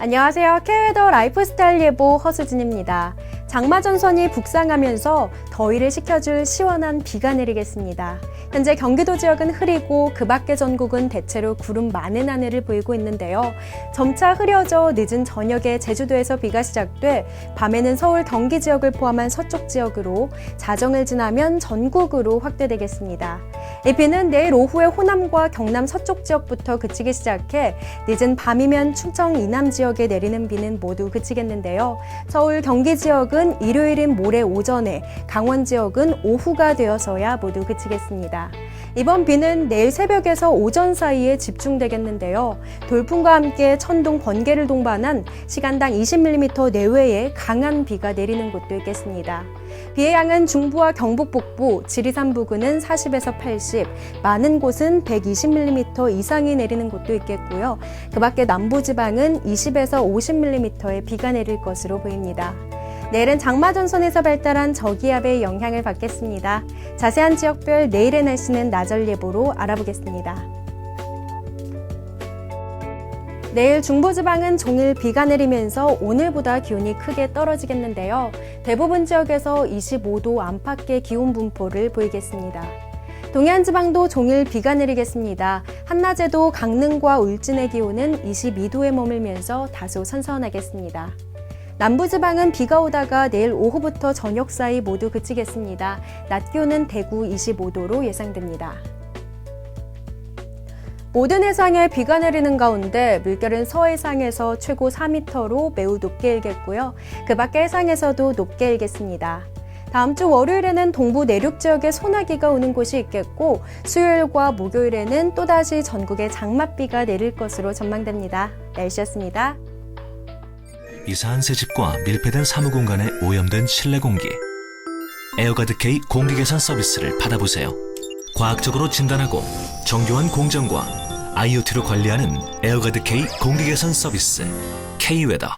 안녕하세요. 케웨더 라이프스타일 예보 허수진입니다. 장마 전선이 북상하면서 더위를 식혀줄 시원한 비가 내리겠습니다. 현재 경기도 지역은 흐리고 그 밖의 전국은 대체로 구름 많은 하늘을 보이고 있는데요. 점차 흐려져 늦은 저녁에 제주도에서 비가 시작돼 밤에는 서울 경기 지역을 포함한 서쪽 지역으로 자정을 지나면 전국으로 확대되겠습니다. 이 비는 내일 오후에 호남과 경남 서쪽 지역부터 그치기 시작해 늦은 밤이면 충청 이남 지역에 내리는 비는 모두 그치겠는데요. 서울 경기 지역은 일요일인 모레 오전에, 강원 지역은 오후가 되어서야 모두 그치겠습니다. 이번 비는 내일 새벽에서 오전 사이에 집중되겠는데요. 돌풍과 함께 천둥 번개를 동반한 시간당 20mm 내외의 강한 비가 내리는 곳도 있겠습니다. 비의 양은 중부와 경북 북부, 지리산 부근은 40에서 80, 많은 곳은 120mm 이상이 내리는 곳도 있겠고요. 그 밖에 남부 지방은 20에서 50mm의 비가 내릴 것으로 보입니다. 내일은 장마전선에서 발달한 저기압의 영향을 받겠습니다. 자세한 지역별 내일의 날씨는 나절 예보로 알아보겠습니다. 내일 중부지방은 종일 비가 내리면서 오늘보다 기온이 크게 떨어지겠는데요. 대부분 지역에서 25도 안팎의 기온 분포를 보이겠습니다. 동해안 지방도 종일 비가 내리겠습니다. 한낮에도 강릉과 울진의 기온은 22도에 머물면서 다소 선선하겠습니다. 남부지방은 비가 오다가 내일 오후부터 저녁 사이 모두 그치겠습니다. 낮 기온은 대구 25도로 예상됩니다. 모든 해상에 비가 내리는 가운데 물결은 서해상에서 최고 4m로 매우 높게 일겠고요. 그 밖의 해상에서도 높게 일겠습니다. 다음 주 월요일에는 동부 내륙 지역에 소나기가 오는 곳이 있겠고 수요일과 목요일에는 또다시 전국에 장맛비가 내릴 것으로 전망됩니다. 날씨였습니다. 이사한 새 집과 밀폐된 사무 공간에 오염된 실내 공기. 에어가드 K 공기 개선 서비스를 받아보세요. 과학적으로 진단하고 정교한 공정과 IoT로 관리하는 에어가드 K 공기 개선 서비스 K 웨더.